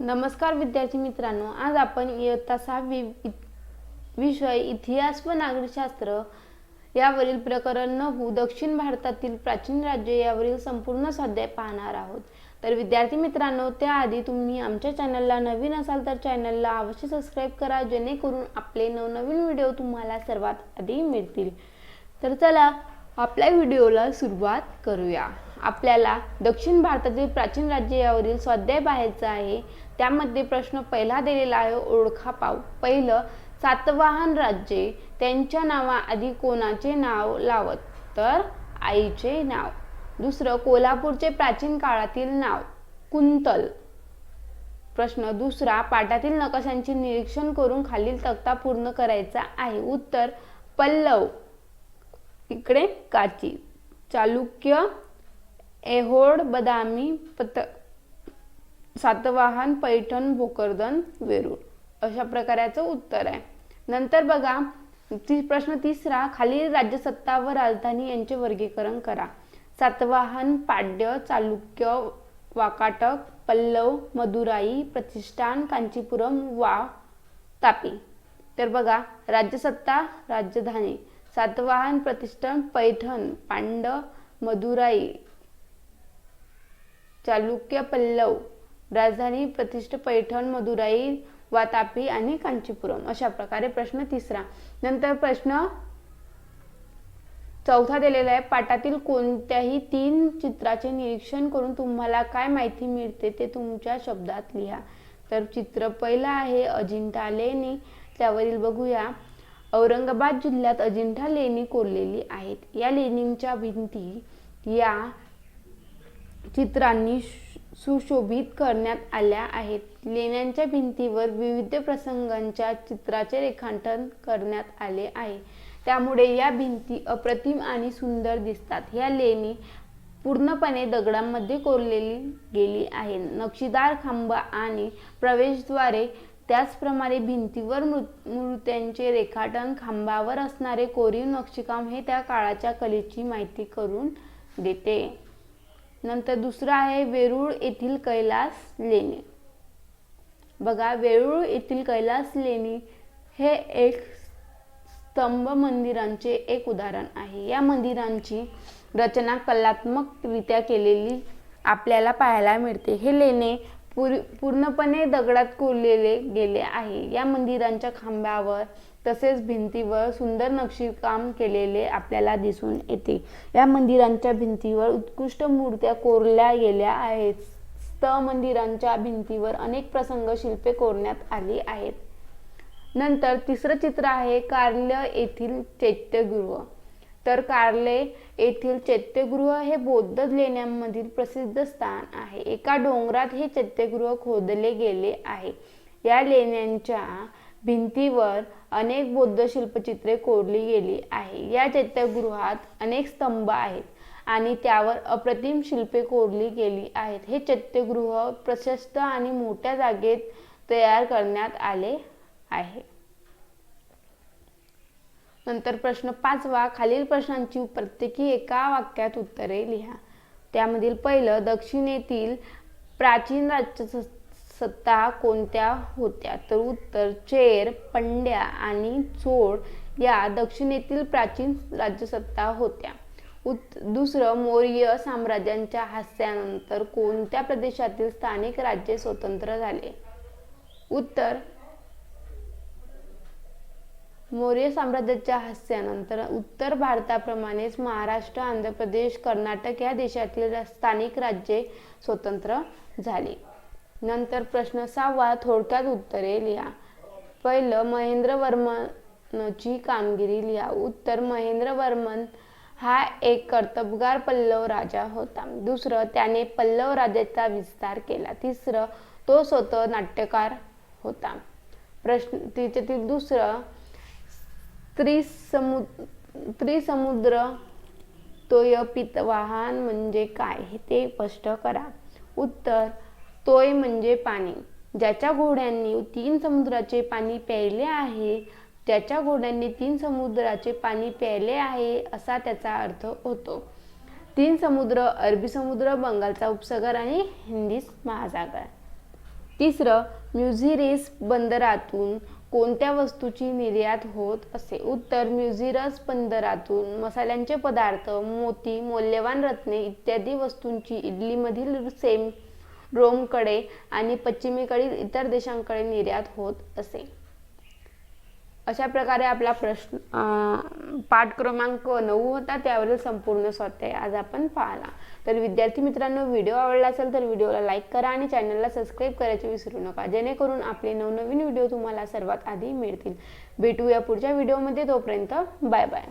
नमस्कार विद्यार्थी मित्रांनो आज आपण इयत्ता सहावी विषय इतिहास व नागरिकशास्त्र यावरील प्रकरण नऊ दक्षिण भारतातील प्राचीन राज्य यावरील संपूर्ण स्वाध्याय पाहणार आहोत. तर विद्यार्थी मित्रांनो त्याआधी तुम्ही आमच्या चॅनलला नवीन असाल तर चॅनलला अवश्य सबस्क्राईब करा जेणेकरून आपले नवनवीन व्हिडिओ तुम्हाला सर्वात आधी मिळतील. तर चला आपल्या व्हिडिओला सुरुवात करूया. आपल्याला दक्षिण भारतातील प्राचीन राज्य यावरील स्वाध्याय पाहायचा आहे. त्यामध्ये प्रश्न पहिला दिलेला आहे ओळखा पाव. पहिलं सातवाहन राज्ये त्यांच्या नावाआधी कोणाचे नाव लावत? तर आईचे नाव. दुसरं कोल्हापूरचे प्राचीन काळातील नाव. कुंतल. प्रश्न दुसरा पाठातील नकाशांचे निरीक्षण करून खालील तक्ता पूर्ण करायचा आहे. उत्तर पल्लव. इकडे काची. चालुक्य एहोड बदामी पत सातवाहन पैठण भोकरदन वेरूळ. अशा प्रकाराचं उत्तर आहे. नंतर बघा ती प्रश्न तिसरा खालील राज्यसत्ता व राजधानी यांचे वर्गीकरण करा. सातवाहन पाड्य चालुक्य वाकाटक पल्लव मदुराई प्रतिष्ठान कांचीपुरम वा तापी. तर बघा राज्यसत्ता राजधानी. सातवाहन प्रतिष्ठान पैठण पांडव मदुराई. चालुक्य पल्लव. राजधानी प्रतिष्ठ पैठण मदुराई वातापी आणि कांचीपुरम. अशा प्रकारे प्रश्न तिसरा. नंतर प्रश्न चौथा दिलेला आहे. पाठातील कोणत्याही तीन चित्राचे निरीक्षण करून तुम्हाला काय माहिती मिळते ते तुमच्या शब्दात लिहा. तर चित्र पहिलं आहे अजिंठा लेणी. त्यावरील बघूया. औरंगाबाद जिल्ह्यात अजिंठा लेणी कोरलेली आहेत. या लेणींच्या भिंती या चित्रांनी सुशोभित करण्यात आल्या आहेत. लेण्यांच्या भिंतीवर विविध प्रसंगांच्या चित्राचे रेखांकन करण्यात आले आहे. त्यामुळे या भिंती अप्रतिम आणि सुंदर दिसतात. ह्या लेणी पूर्णपणे दगडांमध्ये कोरलेली गेली आहे नक्षीदार खांब आणि प्रवेशद्वारे त्याचप्रमाणे भिंतीवर मृ- मूर्त्यांचे रेखाटन खांबावर असणारे कोरीव नक्षीकाम हे त्या काळाच्या कलेची माहिती करून देते. नंतर दुसरं आहे वेरूळ येथील कैलास लेणी. बघा वेरूळ येथील कैलास लेणी हे एक स्तंभ मंदिरांचे एक उदाहरण आहे. या मंदिरांची रचना कलात्मकरित्या केलेली आपल्याला पाहायला मिळते. हे लेणे पूर पूर्णपणे दगडात कोरलेले गेले आहे. या मंदिरांच्या खांबावर तसेच भिंतीवर सुंदर नक्षीकाम केलेले आपल्याला दिसून येते. या मंदिरांच्या भिंतीवर उत्कृष्ट मूर्त्या कोरल्या गेल्या आहेत. स्त मंदिरांच्या भिंतीवर अनेक प्रसंग शिल्पे कोरण्यात आली आहेत. नंतर तिसरं चित्र आहे कार्ल येथील चैत्यगृह तर कार्ले येथील चैत्यगृह हे बौद्ध लेण्यांमधील प्रसिद्ध स्थान आहे. एका डोंगरात हे चैत्यगृह खोदले गेले आहे. या लेण्यांच्या भिंतीवर अनेक बौद्ध शिल्पचित्रे कोरली गेली आहे. या चैत्यगृहात अनेक स्तंभ आहेत आणि त्यावर अप्रतिम शिल्पे कोरली गेली आहेत. हे चैत्यगृह प्रशस्त आणि मोठ्या जागेत तयार करण्यात आले आहे. नंतर प्रश्न पाचवा खालील प्रश्नांची प्रत्येकी एका वाक्यात उत्तरे लिहा. त्यामधील पहिलं दक्षिणेतील प्राचीन राज्य सत्ता कोणत्या होत्या? तर उत्तर चेर पंड्या आणि चोळ या दक्षिणेतील प्राचीन राज्यसत्ता होत्या. उत् दुसरं मौर्य साम्राज्यांच्या हास्यानंतर कोणत्या प्रदेशातील स्थानिक राज्ये स्वतंत्र झाले? उत्तर मौर्य साम्राज्याच्या हास्यानंतर उत्तर भारताप्रमाणेच महाराष्ट्र आंध्र प्रदेश कर्नाटक या देशातील स्थानिक राज्ये स्वतंत्र झाली. नंतर प्रश्न सहावा थोडक्यात उत्तरे लिहा. पहिलं महेंद्र वर्मनची कामगिरी लिहा. उत्तर महेंद्र वर्मन हा एक कर्तबगार पल्लव राजा होता. दुसरं त्याने पल्लव राजाचा विस्तार केला. तिसरं तो स्वतः नाट्यकार होता. प्रश्न तिच्यातील दुसरं त्रिसमु त्रिसमुद्र तोय पितवाहन म्हणजे काय? हे ते स्पष्ट करा. उत्तर तोय म्हणजे पाणी. ज्याच्या घोड्यांनी तीन समुद्राचे पाणी प्यायले आहे ज्याच्या घोड्यांनी तीन समुद्राचे पाणी प्यायले आहे असा त्याचा अर्थ होतो. तीन समुद्र अरबी समुद्र बंगालचा उपसागर आणि हिंदी महासागर. तिसरं म्युझिरेस बंदरातून कोणत्या वस्तूची निर्यात होत असे? उत्तर म्युझिरस बंदरातून मसाल्यांचे पदार्थ मोती मौल्यवान रत्ने इत्यादी वस्तूंची इटलीमधील सेम रोमकडे आणि पश्चिमेकडील इतर देशांकडे निर्यात होत असे. अशा प्रकारे आपला प्रश्न पाठ क्रमांक नऊ होता त्यावरील संपूर्ण स्वाध्याय आज आपण पाहला. तर विद्यार्थी मित्रांनो व्हिडिओ आवडला असेल तर व्हिडिओला लाईक करा आणि चॅनलला सबस्क्राईब करायचे विसरू नका. जेणेकरून आपले नवनवीन व्हिडिओ तुम्हाला सर्वात आधी मिळतील. भेटूया पुढच्या व्हिडिओमध्ये. तोपर्यंत बाय बाय.